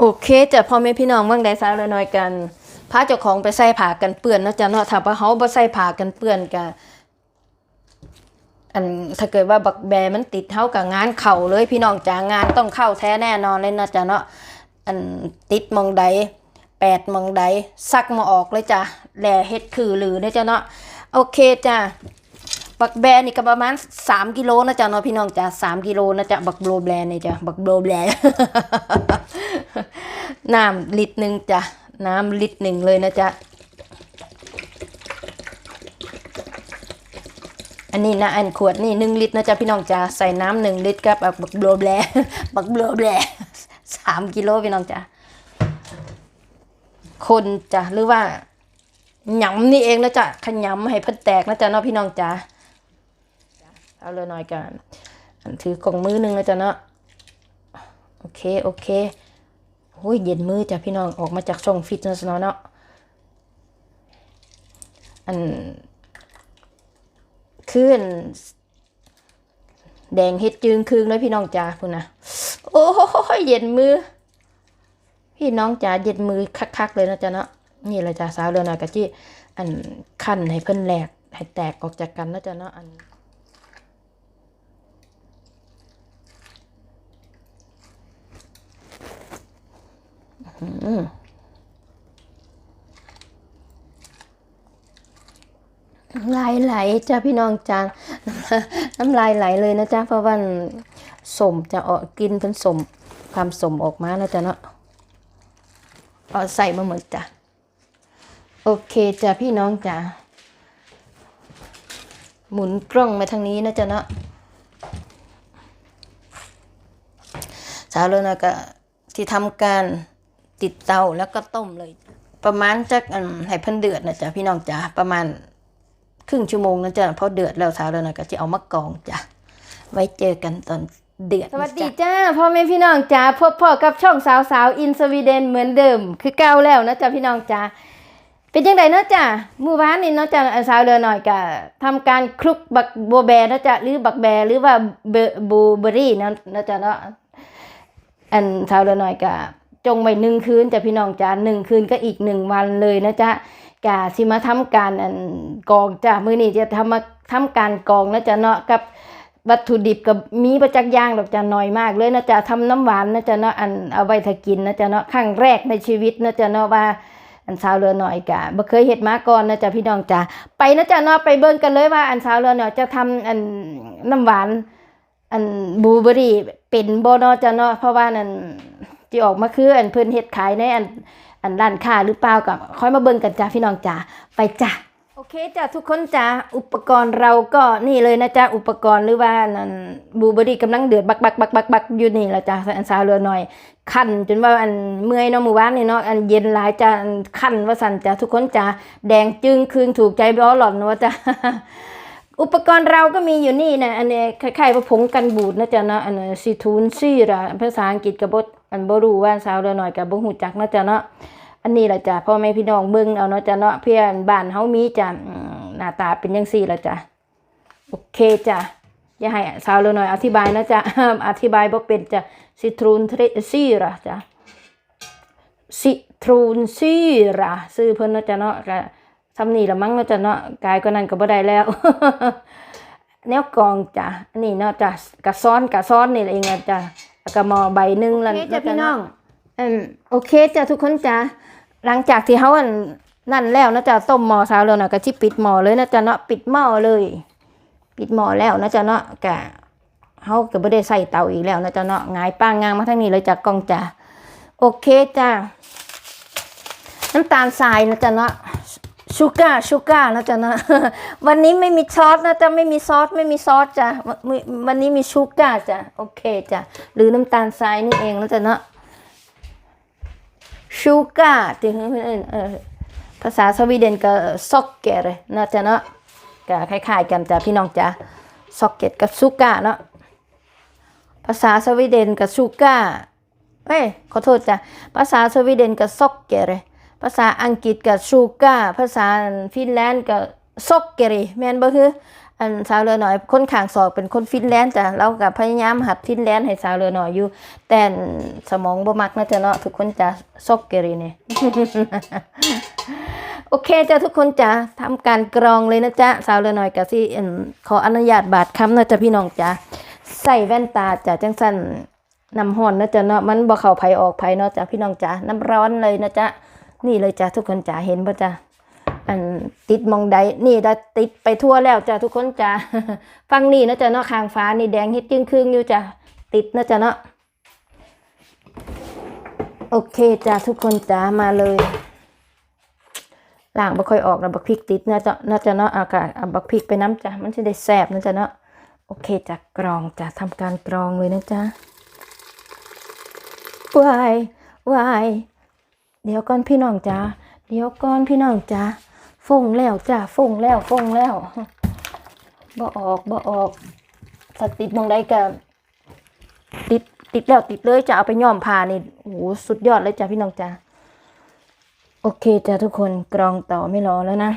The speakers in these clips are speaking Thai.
โอเคจ้ะพ่อแม่พี่น้องเมืองใดสาวละน้อยกันพาเจ้าของไปใส่ผ้ากันเปื้อนนะจ้ะเนาะถ้าว่าเฮาบ่ใส่ผ้ากันเปื้อนก็อันถ้าเกิดว่าบักแบมันติดเฮากับงานเข้าเลยพี่น้องจ้างานต้องเข้าแท้แน่นอนเลยนะจ้ะเนาะอันติดมองใดแปดมองใดซักมาออกเลยจ้ะแลเฮ็ดคือหรือเด้อจ้ะเนาะโอเคจ้ะ บักแบนี่ก็ประมาณ3กิโลนะจ๊ะเนาะพี่น้องจ้ะ3กิโลนะจ๊ะบักโบรแบรนี่จ้ะบักโบรแบรน้ำลิตรหนึ่งจ้ะน้ำลิตรหนึ่งเลยนะจ๊ะอันนี้นะอันขวดนี่หนึ่งลิตรนะจ๊ะพี่น้องจ้ะใส่น้ำหนึ่งลิตรกับบักโบรแบรบักโบรแบรสามกิโลพี่น้องจ้ะคนจ้ะหรือว่าหยำนี่เองนะจ๊ะขยำให้พิ่นแตกนะจ๊ะเนาะพี่น้องจ้ะ เอาเลยหน่อยกันถือกล่องมือหนึ่งแล้วจ้ะเนาะโอเคโอเคโอ้ยเย็นมือจ้ะพี่น้องออกมาจากช่องฟิตเนสเนาะเนาะอันขึ้นแดงเฮ็ดจึงคืงเลยพี่น้องจ้าพุ่นนะโอ้ยเย็นมือ พี่น้องจ๋าเย็นมือคักๆเลยนะจ๊ะเนาะนี่เลยจ้าสาวเรือหน่อยกะที่อันขั้นให้เพิ่นแหลกให้แตกออกจากกันนะจ๊ะเนาะอัน ลายไหลจ้าพี่น้องจ้าน้ำลายไหลเลยนะจ๊ะเพราะว่าสมจะออกกินเป็นสมความสมออกมานะจ๊ะเนาะเอาใส่มาหมดจ้ะโอเคจ้ะพี่น้องจ้าหมุนกล้องมาทางนี้นะจ๊ะเนาะสาวเลยนะก็ที่ทำการ ติดเตาแล้วก็ต้มเลย ประมาณจักอันให้เพิ่นเดือดนะจ๊ะพี่น้องจ้าประมาณครึ่งชั่วโมงนะจ๊ะพอเดือดแล้วสาวแล้วนะก็จะเอามากองจ้ะไว้เจอกันตอนเดือดสวัสดีจ้าพ่อแม่พี่น้องจ้าพบพ่อกับช่องสาวสาวอินสวีเดนเหมือนเดิม คือเก่าแล้วนะจ๊ะพี่น้องจ้าเป็นยังไงเนาะจ้ะมื่อวานนี่เนาะจ้ะสาวเดือหน่อยก็ทำการคลุกบักโบวแบรนะจ๊ะหรือบักแบรหรือว่าเบบูเบอรี่นะนะจ๊ะเนาะอันสาวเดือหน่อยก็ จงไว้หนึ่งคืนจะพี่น้องจ้าหนึ่งคืนก็อีกหนึ่งวันเลยนะจ๊ะกาสิมาทำการอันกองจ้ะมื้อนี้จะทำมาทำการกองนะจ๊ะเนาะกับวัตถุดิบกับมีประจักษ์ย่างดอกจ้ะน้อยมากเลยนะจ๊ะทำน้ำหวานนะจ๊ะเนาะอันเอาไว้ถ้ากินนะจ๊ะเนาะครั้งแรกในชีวิตนะจ๊ะเนาะว่าอันสาวเรือหน่อยกะบ่เคยเฮ็ดมาก่อนนะจ๊ะพี่น้องจ้ะไปนะจ๊ะเนาะไปเบิ่งกันเลยว่าอันสาวเรือหน่อยจะทำอันน้ำหวานอันบลูเบอร์รี่เป็นบ่เนาะจ้ะเนาะเพราะว่านั่น ที่ออกมาคืออันเพิ่นเฮ็ดขายในอันอันร้านค้าหรือเปล่ากับค่อยมาเบิ่งกันจ้าพี่น้องจ้าไปจ้าโอเคจ้าทุกคนจ้าอุปกรณ์เราก็นี่เลยนะจ้าอุปกรณ์หรือว่านั่นบูเบอรี่กำลังเดือดบักบักบักบักบักอยู่นี่ละจ้าอันสาเรือหน่อยคันจนว่าอันเมื่อยเนาะมือวานนี่เนาะอันเย็นหลายจ้าอันคันว่าสั่นจ้าทุกคนจ้าแดงจึงคืนถูกใจร้อหล่อนว่าจ้า อุปกรณ์เราก็มีอยู่นี่นะอันนี้คล้ายๆว่าผงกันบูดนะจ๊ะเนาะอันนี้ซีทูนซีระภาษาอังกฤษกับบอันบรูว่าสาวเรือหน่อยกับบ่ฮู้จักนะจ๊ะเนาะอันนี้ละจ้ะพ่อแม่พี่น้องเบิ่งเอาเนาะจ้ะเนาะเพื่อนบ้านเฮามีจ้ะหน้าตาเป็นจังซี่ละจ้ะโอเคจ้ะอย่าให้สาวเรือหน่อยอธิบายนะจ๊ะอธิบายบ่เป็นจ้ะซิตรูนซีระจ้ะซิตรูนซีระซื้อเพิ่นนะจ้ะเนาะก็ ทำนี่ละมั้งเนาะจ้ะเนาะกายก็นั่นก็บ่ได้แล้ว แนวกรองจ้ะอันนี้เนาะจ้ะกะซ้อนกะซ้อนนี่แหละเองอะจ้ะแล้วก็หมอใบหนึงแล้วโอเคจ้ะพี่น้องอืมโอเคจ้ะทุกคนจ้ะหลังจากที่เฮาอันนั่นแล้วนะจ้ะต้มหม้อสาวแล้วนะก็สิปิดหม้อเลยนะจ้ะเนาะปิดหม้อเลย ปิดหม้อแล้วนะจ้ะเนาะกะเฮาก็บ่ได้ใส่เตาอีกแล้วนะจ้ะเนาะหงายป้างงางมาทางนี้เลยจ้ะกล้องจ้ะโอเคจ้ะน้ำตาลทรายนะจ๊ะเนาะ ชูการ์ชูการ์นะจ๊ะเนาะวันนี้ไม่มีซอสนะจ๊ะไม่มีซอสไม่มีซอสจ้ะวันนี้มีชูการ์จ้ะโอเคจ้ะหรือน้ำตาลทรายนี่เองนะจ๊ะนะชูการ์ที่ภาษาสวีเดนก็ซอกเกตเลยนะจ๊ะเนาะก็คล้ายๆกันจ้ะพี่น้องจ้ะซอกเกตกับชูการ์เนาะภาษาสวีเดนกับชูการ์เอ้ยขอโทษจ้ะภาษาสวีเดนกับซอกเกตเร ภาษาอังกฤษกับชูกาภาษาฟินแลนด์กับซกเกเรแมนบ่คืออันสาวเรือหน่อยคนข้างศอกเป็นคนฟินแลนด์จ้ะเราก็พยายามหัดฟินแลนด์ให้สาวเรือหน่อยอยู่ แต่สมองบ่มักนะจ๊ะเนาะทุกคนจะซกเกเรนี่โอเคจ้ะทุกคนจ้ะทำการกรองเลยนะจ๊ะสาวเรือหน่อยก็สิอั่ขออนุญาตบาดคำนะจ๊ะพี่น้องจ้ะใส่แว่นตาจ้ะจังสั่นน้ำห้อนนะจ๊ะเนาะมันบ่เข้าไผออกไผเนาะจ้ะพี่น้องจ้ะน้ำร้อนเลยนะจ๊ะ นี่เลยจ้ะทุกคนจ้ะเห็นป่ะจ้ะอันติดมองใดนี่ได้ติดไปทั่วแล้วจ้ะทุกคนจ้ะฟังนี่นะจ๊ะเนาะคางฟ้านี่แดงเฮ็ดจึงครึ่งอยู่จ้ะติดนะจ๊ะเนาะโอเคจ้ะทุกคนจ้ะมาเลยล่างบ่ค่อยออกแล้วบักพริกติดน่าจะน่าจะเนาะอากาศบักพริกไปน้ำจ้ะมันจะได้แซ่บนะจ๊ะเนาะโอเคจ้ะกรองจ้ะทำการกรองเลยนะจ๊ะวายวาย เดี๋ยวก่อนพี่น้องจ้ะเดี๋ยวก่อนพี่น้องจ้ะฟงแล้วจ้ะฟงแล้วฟงแล้วบ่ออกบ่ออกถ้าติดมองใดก็ติดติดแล้วติดเลยจะเอาไปย้อมผ้านี่โอ้โหสุดยอดเลยจ้ะพี่น้องจ้ะโอเคจ้ะทุกคนกรองต่อไม่รอแล้วนะ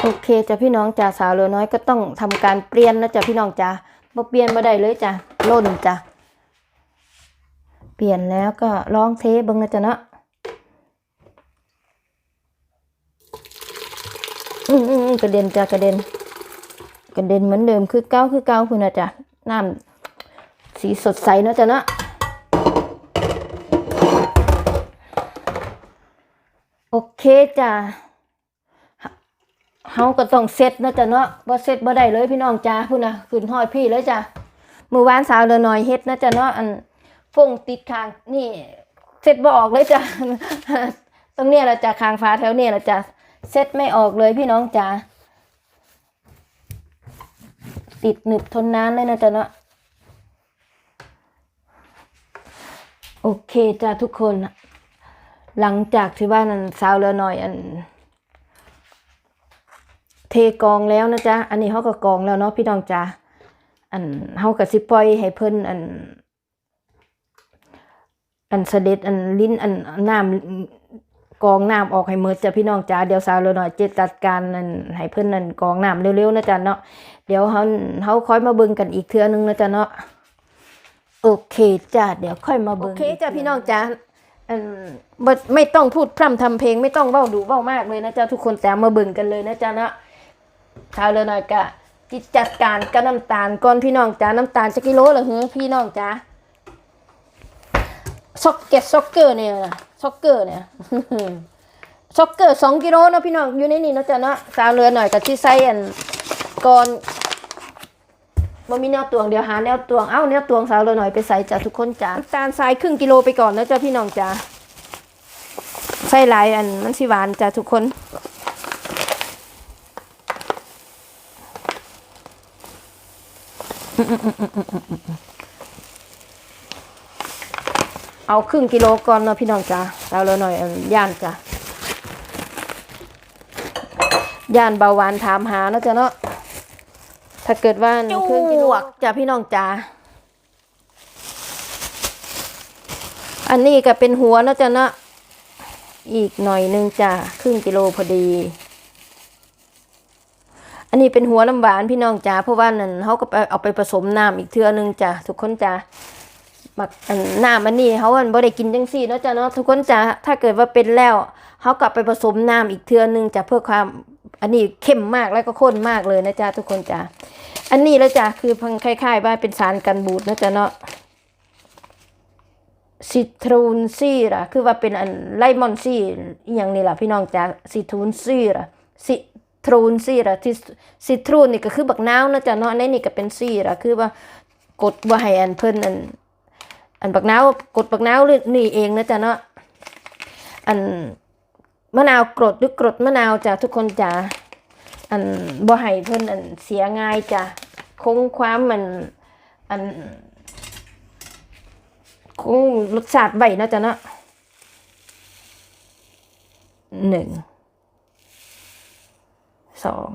โอเคจ้ะพี่น้องจ้ะสาวเหลือน้อยก็ต้องทำการเปลี่ยนนะจ้ะพี่น้องจ้ะบ่เปลี่ยนบ่ได้เลยจ้ะล่นจ้ะ เปลี่ยนแล้วก็ลองเทเบิ่งนะจ้ะเนาะอืมอืมกระเด็นจ้ะกระเด็น กระเด็นเหมือนเดิมคือเก้าคือเก้าคุณนะจ้ะน้ำสีสดใสเนาะจ้ะเนาะโอเคจ้ะเฮาก็ต้องเซ็ตนะจ๊ะเนาะบ่เซ็ตบ่ได้เลยพี่น้องจ้าพุ่นนะขึ้นห้อยพี่เลยจ้ะมื้อวานสาวเรือน้อยเฮ็ดนะจ๊ะเนาะอัน ฟงติดคางนี่เซ็ตบ่ออกเลยจ้ะตรงเนี้ยละจ้ะคางฟ้าแถวเนี้ยละจ้ะเซ็ตไม่ออกเลยพี่น้องจ้าติดหนึบทนนานเลยนะจ๊ะเนาะโอเคจ้ะทุกคน หลังจากที่ว่านั้นสาวเรือหน่อยอัน เทกองแล้วนะจ๊ะอันนี้เขาก็กองแล้วเนาะพี่น้องจ้าอันเขาก็สิปล่อยให้เพิ่นอัน อันเสด็จอันลิ้นอันน้ำกองน้ำออกให้หมดจ้ะพี่น้องจ้าเดี๋ยวสาวเรือหน่อยจะจัดการอันให้เพิ่นอันกองน้ำเร็วๆนะจ๊ะเนาะเดี๋ยวเขาเขาค่อยมาเบิ่งกันอีกเทื่อนึงนะจ๊ะเนาะโอเคจ้ะเดี๋ยวค่อยมาเบิ่งโอเคจ้ะพี่น้องจ้าอันบ่ไม่ต้องพูดพร่ำทำเพลงไม่ต้องเว้าดูเว้ามากเลยนะจ๊ะทุกคนแต่มาเบิ่งกันเลยนะจ๊ะนะข่าวเลยหน่อยกะจิตจัดการกับน้ำตาลก่อนพี่น้องจ้าน้ำตาลจะกิโลเหรอเฮ้พี่น้องจ้า ซ็อกเก็ตซ็อกเกอร์เนี่ยนะซ็อกเกอร์เนี่ยซ็อกเกอร์สองกิโลเนาะพี่น้องอยู่ในนี่เนาะจ๊ะเนาะสาวเรือหน่อยกับที่ใสอันก่อนบ่มีแนวตวงเดี๋ยวหาแนวตวงเอ้าแนวตวงสาวเรือหน่อยไปใส่จ้ะทุกคนจ้าตาลทรายครึ่งกิโลไปก่อนนะจ๊ะพี่น้องจ้าใส่หลายอันมันสิหวานจ้ะทุกคน เอาครึ่งกิโลก่อนเนาะพี่น้องจ้าเราเลยหน่อยอันย่านจ้ะย่านเบาหวานถามหาเนาะจ้ะเนาะถ้าเกิดว่าครึ่งกิโลจ้ะพี่น้องจ้าอันนี้ก็เป็นหัวเนาะจ้ะเนาะอีกหน่อยหนึงจ้ะครึ่งกิโลพอดี อันนี้เป็นหัวน้ำหวานพี่น้องจ้าเพราะว่านั่นเขาก็ไปเอาไปผสมน้ำอีกเทื่อนึงจ้ะทุกคนจ้า มักอันน้ำอันนี้เขาอันบ่ได้กินจังซี่เนาะจ้ะเนาะทุกคนจ้ะถ้าเกิดว่าเป็นแล้วเขากลับไปผสมน้ำอีกเทือนึงจะเพื่อความอันนี้เข้มมากแล้วก็ข้นมากเลยนะจ๊ะทุกคนจ้ะอันนี้แล้วจ้ะคือพังคล้ายๆว่าเป็นสารกันบูดนะจ๊ะเนาะซิตรูนซีล่ะ คือว่าเป็นอันไลมอนซีอย่างนี้ล่ะพี่น้องจ้ะซิตรูนซีล่ะซิตรูนซีล่ะที่ซิตรูนนี่ก็คือบักนาวนะจ๊ะเนาะในนี่ก็เป็นซี่ล่ะคือว่ากดว่าให้อันเพิ่นอัน อันบักนาวกดบักนาวหรือนี่เองนะจ๊ะเนาะอันมะนาวกรดหรือกรดมะนาวจ้ะทุกคนจ้ะอันบ่ให้เพิ่นอันเสียง่ายจ้ะคงความมันอันคงรสชาติไว้นะจ๊ะเนาะหนึ่งสอง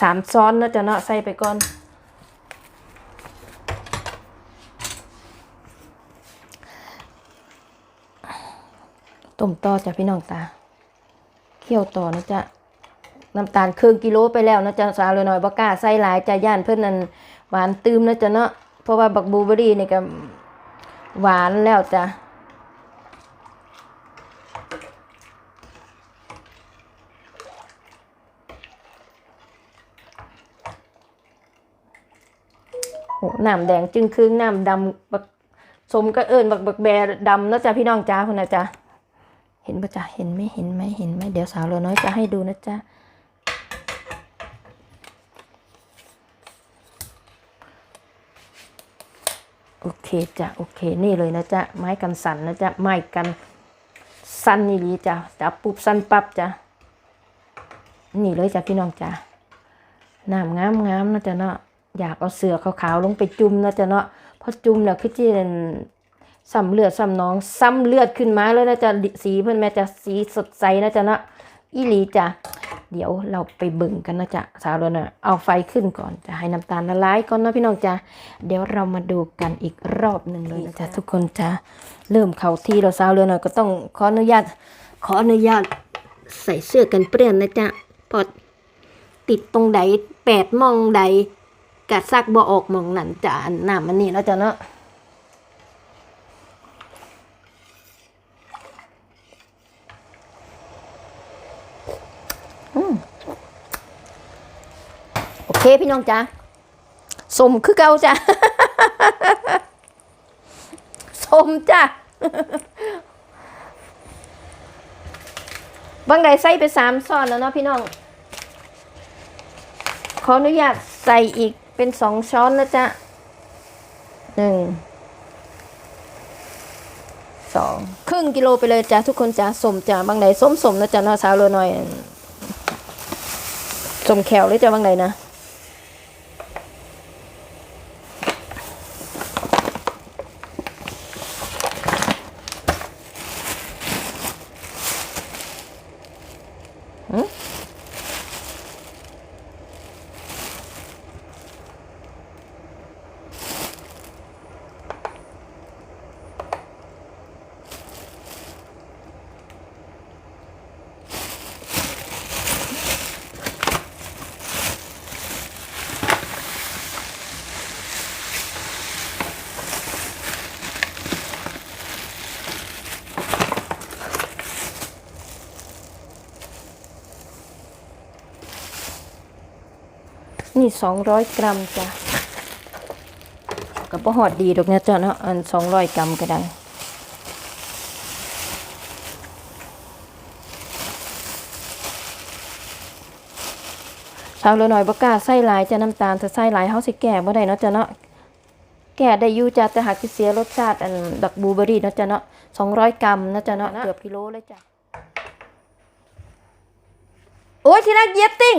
สามซ้อนนะจ๊ะเนาะใส่ไปก่อน ต้มต่อจ้ะพี่น้องตาเคี่ยวต่อนะจ๊ะน้ำตาลครึ่งกิโลไปแล้วนะจ๊ะสาวเลยหน่อยบ่กล้าใส่หลายจ้ะย่านเพิ่นนั่นหวานตืมนะจ๊ะเนาะเพราะว่าบักบูเบอรี่นี่ก็หวานแล้วจ้ะน้ำแดงจึงครึ่งน้ำดำบักสมก็เอิญบักบักแบดำนะจ้ะพี่น้องจ้าคนนะจ๊ะ เห็นปะจ๊ะเห็นไหมเห็นไหมเห็นไหมเดี๋ยวสาวเรือน้อยจะให้ดูนะจ๊ะโอเคจ้ะโอเคนี่เลยนะจ๊ะไม้กันสั่นนะจ๊ะไม้กันสั้นนี่ดีจ้ะจับปุ๊บสั้นปั๊บจ้ะนี่เลยจ้ะพี่น้องจ้ะน้ำงามงามนะจ๊ะเนาะอยากเอาเสือขาวๆลงไปจุ่มนะจ๊ะเนาะพอจุ่มแล้วคือจีน ซ้ำเลือดซ้ำหน้องซ้ำเลือดขึ้นมาเลยนะจ๊ะสีเพื่อนแม่จะสีสดใสนะจ๊ะเนาะอีหลีจ้ะเดี๋ยวเราไปเบิ่งกันนะจ๊ะสาวเราเน่ะเอาไฟขึ้นก่อนจะให้น้ำตาลละลายก่อนนะพี่น้องจ้ะเดี๋ยวเรามาดูกันอีกรอบหนึ่งเลยนะจ๊ะทุกคนจ้ะเริ่มเข้าที่เราสาวเรือหน่อยก็ต้องขออนุญาต ขออนุญาตใส่เสื้อกันเปื้อนนะจ๊ะพอติดตรงใดแปดมองใดกัดซักบ่ออกมองนั่นจ้ะอันน้ำมันนี่แล้วจ้ะเนาะ โอเค พี่น้องจ้าสมคือเก่าจ้ะสมจ้ะบางใดใส่ไปสามซ้อนแล้วเนาะพี่น้อง ขออนุญาตใส่อีกเป็นสองช้อนนะจ๊ะหนึ่งสองครึ่งกิโลไปเลยจ้ะทุกคนจ้ะสมจ้ะบางใดสมสมนะจ๊ะเนาะสาวเลยหน่อยสมแขวเลยจ้ะบางใดนะ นี่สองร้อยกรัมจ้ะกับพหอดดีดอกเนี่ยจ้ะเนาะอันสองร้อยกรัมก็ได้สาวเหลือหน่อยบ่กล้าใส่หลายจะน้ำตาลถ้าใส่หลายเฮาสิแก่บ่ได้เนาะจ้ะเนาะแก่ได้อยู่จ้ะแต่หากสิเสียรสชาติอันดอกบลูเบอร์รี่เนาะจ้ะเนาะ200กรัมเนาะจ้ะเนาะเกือบกิโลเลยจ้ะโอ้ยที่รักเหยียบติ้ง